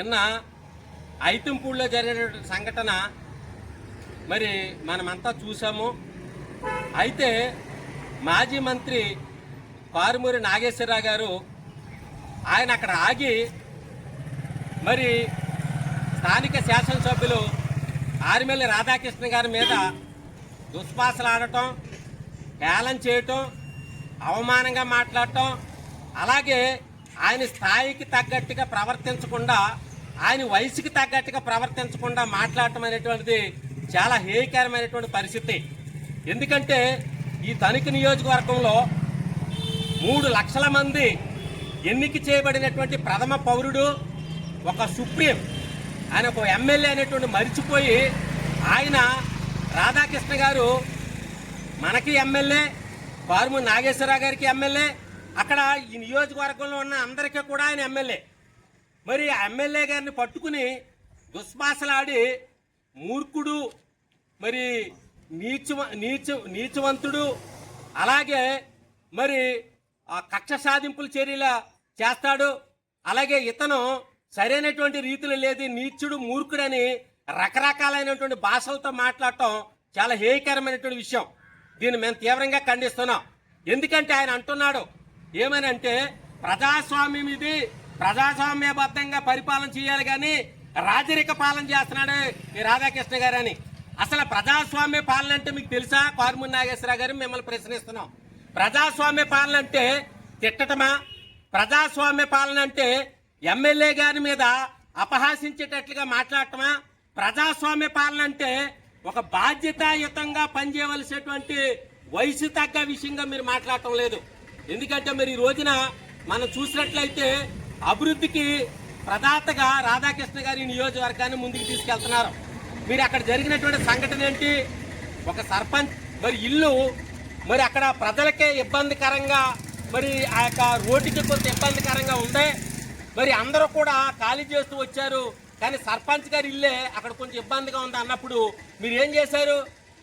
నిన్న ఐతింపూడిలో జరిగినటువంటి సంఘటన మరి మనమంతా చూసాము అయితే మాజీ మంత్రి కారుమూరి నాగేశ్వరరావు గారు ఆయన అక్కడ ఆగి మరి స్థానిక శాసనసభ్యులు ఆరిమెల్లి రాధాకృష్ణ గారి మీద దుష్పాసలాడటం ఆడటం చేయటం అవమానంగా మాట్లాడటం అలాగే ఆయన స్థాయికి తగ్గట్టుగా ప్రవర్తించకుండా ఆయన వయసుకి తగ్గట్టుగా ప్రవర్తించకుండా మాట్లాడటం అనేటువంటిది చాలా హేయకరమైనటువంటి పరిస్థితి. ఎందుకంటే ఈ తణుకు నియోజకవర్గంలో మూడు లక్షల మంది ఎన్నిక చేయబడినటువంటి ప్రథమ పౌరుడు ఒక సుప్రీం ఆయన ఒక ఎమ్మెల్యే అనేటువంటి మరిచిపోయి ఆయన రాధాకృష్ణ గారు మనకి ఎమ్మెల్యే పారుము నాగేశ్వరరావు గారికి ఎమ్మెల్యే అక్కడ ఈ నియోజకవర్గంలో ఉన్న అందరికీ కూడా ఆయన ఎమ్మెల్యే. మరి ఎమ్మెల్యే గారిని పట్టుకుని దుస్భాషలాడి మూర్ఖుడు మరి నీచ నీచ నీచవంతుడు అలాగే మరి ఆ కక్ష సాధింపుల చర్యలా చేస్తాడు. అలాగే ఇతను సరైనటువంటి రీతిలో లేదు నీచుడు మూర్ఖుడని రకరకాలైనటువంటి భాషలతో మాట్లాడటం చాలా హేయకరమైనటువంటి విషయం. దీన్ని మేము తీవ్రంగా ఖండిస్తున్నాం. ఎందుకంటే ఆయన అంటున్నాడు ఏమని అంటే ప్రజాస్వామ్యం ఇది ప్రజాస్వామ్యబద్ధంగా పరిపాలన చేయాలి కానీ రాజరిక పాలన చేస్తున్నాడు ఈ రాధాకృష్ణ గారు అని. అసలు ప్రజాస్వామ్య పాలన అంటే మీకు తెలుసా? కారుమూరి నాగేశ్వరరావు గారు మిమ్మల్ని ప్రశ్నిస్తున్నాం. ప్రజాస్వామ్య పాలన అంటే తిట్టటమా? ప్రజాస్వామ్య పాలన అంటే ఎమ్మెల్యే గారి మీద అపహాసించేటట్లుగా మాట్లాడటమా? ప్రజాస్వామ్య పాలన అంటే ఒక బాధ్యతాయుతంగా పనిచేయవలసినటువంటి వయసు తగ్గ విషయంగా మీరు మాట్లాడటం లేదు. ఎందుకంటే మరి ఈ రోజున మనం చూసినట్లయితే అభివృద్ధికి ప్రదాతగా రాధాకృష్ణ గారి నియోజకవర్గాన్ని ముందుకు తీసుకెళ్తున్నారు. మీరు అక్కడ జరిగినటువంటి సంఘటన ఏంటి? ఒక సర్పంచ్ మరి ఇల్లు మరి అక్కడ ప్రజలకే ఇబ్బందికరంగా మరి ఆ యొక్క రోడ్డుకి కొంత ఇబ్బందికరంగా ఉంది మరి అందరూ కూడా ఖాళీ చేస్తూ వచ్చారు. కానీ సర్పంచ్ గారి ఇల్లే అక్కడ కొంచెం ఇబ్బందిగా ఉంది అన్నప్పుడు మీరు ఏం చేశారు?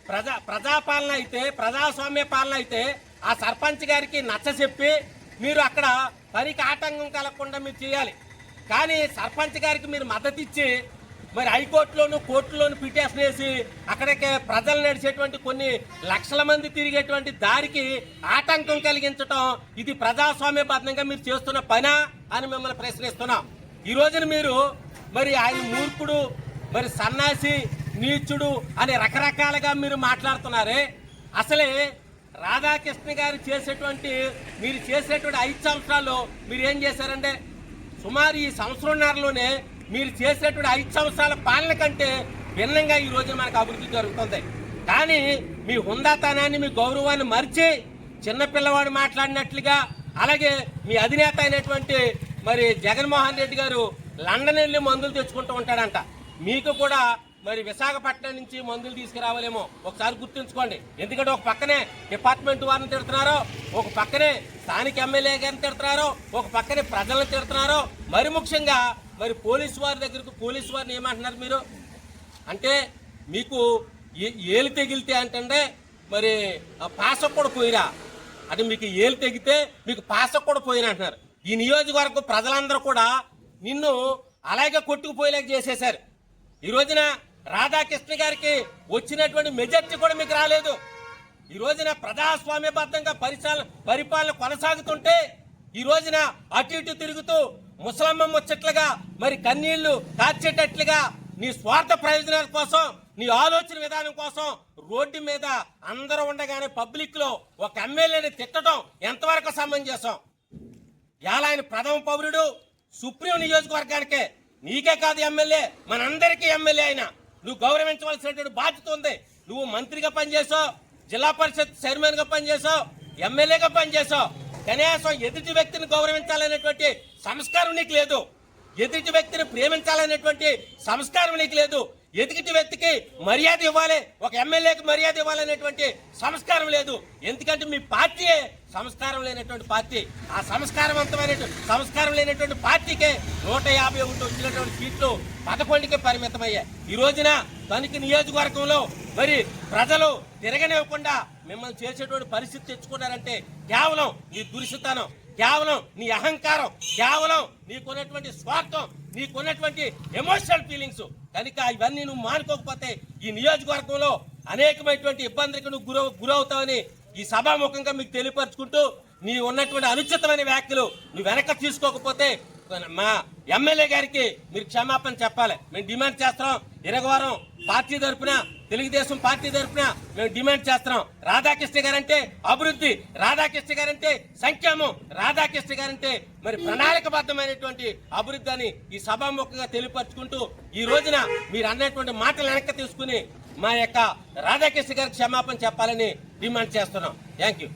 ప్రజా ప్రజాపాలన అయితే ప్రజాస్వామ్య పాలన అయితే ఆ సర్పంచ్ గారికి నచ్చ చెప్పి మీరు అక్కడ పనికి ఆటంకం కలగకుండా మీరు చేయాలి. కానీ సర్పంచ్ గారికి మీరు మద్దతు ఇచ్చి మరి హైకోర్టులోను కోర్టులోను పిటిషన్ వేసి అక్కడికి ప్రజలు నడిచేటువంటి కొన్ని లక్షల మంది తిరిగేటువంటి దారికి ఆటంకం కలిగించటం ఇది ప్రజాస్వామ్యబద్ధంగా మీరు చేస్తున్న పనా అని మిమ్మల్ని ప్రశ్నిస్తున్నాం. ఈ రోజున మీరు మరి ఆయన మూర్ఖుడు మరి సన్నాసి నీచుడు అని రకరకాలుగా మీరు మాట్లాడుతున్నారే. అసలే రాధాకృష్ణ గారు చేసేటువంటి మీరు చేసేటువంటి ఐదు సంవత్సరాల్లో మీరు ఏం చేశారంటే సుమారు ఈ సంవత్సరంన్నరలోనే మీరు చేసేటువంటి ఐదు సంవత్సరాల పాలన కంటే భిన్నంగా ఈ రోజు మనకు అభివృద్ధి జరుగుతుంది. కానీ మీ హుందాతనాన్ని మీ గౌరవాన్ని మరిచి చిన్నపిల్లవాడు మాట్లాడినట్లుగా అలాగే మీ అధినేత అయినటువంటి మరి జగన్మోహన్ రెడ్డి గారు లండన్ వెళ్ళి మందులు తెచ్చుకుంటూ ఉంటాడంట. మీకు కూడా మరి విశాఖపట్నం నుంచి మందులు తీసుకురావాలేమో. ఒకసారి గుర్తుంచుకోండి. ఎందుకంటే ఒక పక్కనే డిపార్ట్మెంట్ వారిని తిడుతున్నారో ఒక పక్కనే స్థానిక ఎమ్మెల్యే గారిని తిడుతున్నారో ఒక పక్కనే ప్రజలను తిడుతున్నారో. మరి ముఖ్యంగా మరి పోలీసు వారి దగ్గరకు పోలీసు వారిని ఏమంటున్నారు మీరు? అంటే మీకు ఏ- ఏలు తెగిలితే అంటే మరి ఆ కూడా పోయిరా. అంటే మీకు ఏలు తెగితే మీకు పాసకు కూడా పోయినా అంటున్నారు. ఈ నియోజకవర్గం ప్రజలందరూ కూడా నిన్ను అలాగే కొట్టుకుపోయేలాగా చేసేశారు. ఈ రోజున రాధాకృష్ణ గారికి వచ్చినటువంటి మెజార్టీ కూడా మీకు రాలేదు. ఈ రోజున ప్రజాస్వామ్యబద్ధంగా పరిపాలన పరిపాలన కొనసాగుతుంటే ఈ రోజున అటు ఇటు తిరుగుతూ ముసలమ్మ ముచ్చట్లుగా మరి కన్నీళ్ళు కార్చేటట్లుగా నీ స్వార్థ ప్రయోజనాల కోసం నీ ఆలోచన విధానం కోసం రోడ్డు మీద అందరూ ఉండగానే పబ్లిక్లో ఒక ఎమ్మెల్యేని తిట్టడం ఎంతవరకు సమంజసం ఎలా ఆయన ప్రథమ పౌరుడు సుప్రీం నియోజకవర్గానికే నీకే కాదు ఎమ్మెల్యే మనందరికీ ఎమ్మెల్యే ఆయన నువ్వు గౌరవించవలసినటువంటి బాధ్యత ఉంది. నువ్వు మంత్రిగా పనిచేసావు జిల్లా పరిషత్ చైర్మన్గా పనిచేసావు ఎమ్మెల్యేగా పనిచేసావు. కనీసం ఎదుటి వ్యక్తిని గౌరవించాలనేటువంటి సంస్కారం నీకు లేదు. ఎదుటి వ్యక్తిని ప్రేమించాలనేటువంటి సంస్కారం నీకు లేదు. ఎదుటి వ్యక్తికి మర్యాద ఇవ్వాలి. ఒక ఎమ్మెల్యేకి మర్యాద ఇవ్వాలనేటువంటి సంస్కారం లేదు. ఎందుకంటే మీ పార్టీయే సంస్కారం లేనటువంటి పార్టీ. ఆ సంస్కారవంతమైనటువంటి సంస్కారం లేనటువంటి పార్టీకే నూట యాభై ఒకటి వచ్చినటువంటి సీట్లు పదకొండుకే పరిమితమయ్యాయి. ఈ రోజున తనకి నియోజకవర్గంలో మరి ప్రజలు తిరగనివ్వకుండా మిమ్మల్ని చేసేటువంటి పరిస్థితి తెచ్చుకున్నారంటే కేవలం ఈ దురిశతనం కేవలం నీ అహంకారం కేవలం నీకున్నటువంటి స్వార్థం నీకున్నటువంటి ఎమోషనల్ ఫీలింగ్స్ కనుక ఇవన్నీ నువ్వు మానుకోకపోతే ఈ నియోజకవర్గంలో అనేకమైనటువంటి ఇబ్బందులకు నువ్వు గురవు గురవుతావని ఈ సభాముఖంగా మీకు తెలియపరచుకుంటూ నీ ఉన్నటువంటి అనుచితమైన వ్యాఖ్యలు నువ్వు వెనక తీసుకోకపోతే మా ఎమ్మెల్యే గారికి మీరు క్షమాపణ చెప్పాలి. మేము డిమాండ్ చేస్తాం ఇరగవారం పార్టీ తరపున తెలుగుదేశం పార్టీ తరఫున మేము డిమాండ్ చేస్తున్నాం. రాధాకృష్ణ గారంటే అభివృద్ధి రాధాకృష్ణ గారంటే సంక్షేమం రాధాకృష్ణ గారంటే మరి ప్రణాళికబద్ధమైనటువంటి అభివృద్ధి అని ఈ సభాముఖంగా తెలియపరచుకుంటూ ఈ రోజున మీరు అన్నటువంటి మాటలు వెనక్కి తీసుకుని మా యొక్క రాధాకృష్ణ గారికి క్షమాపణ చెప్పాలని డిమాండ్ చేస్తున్నాం. Thank you.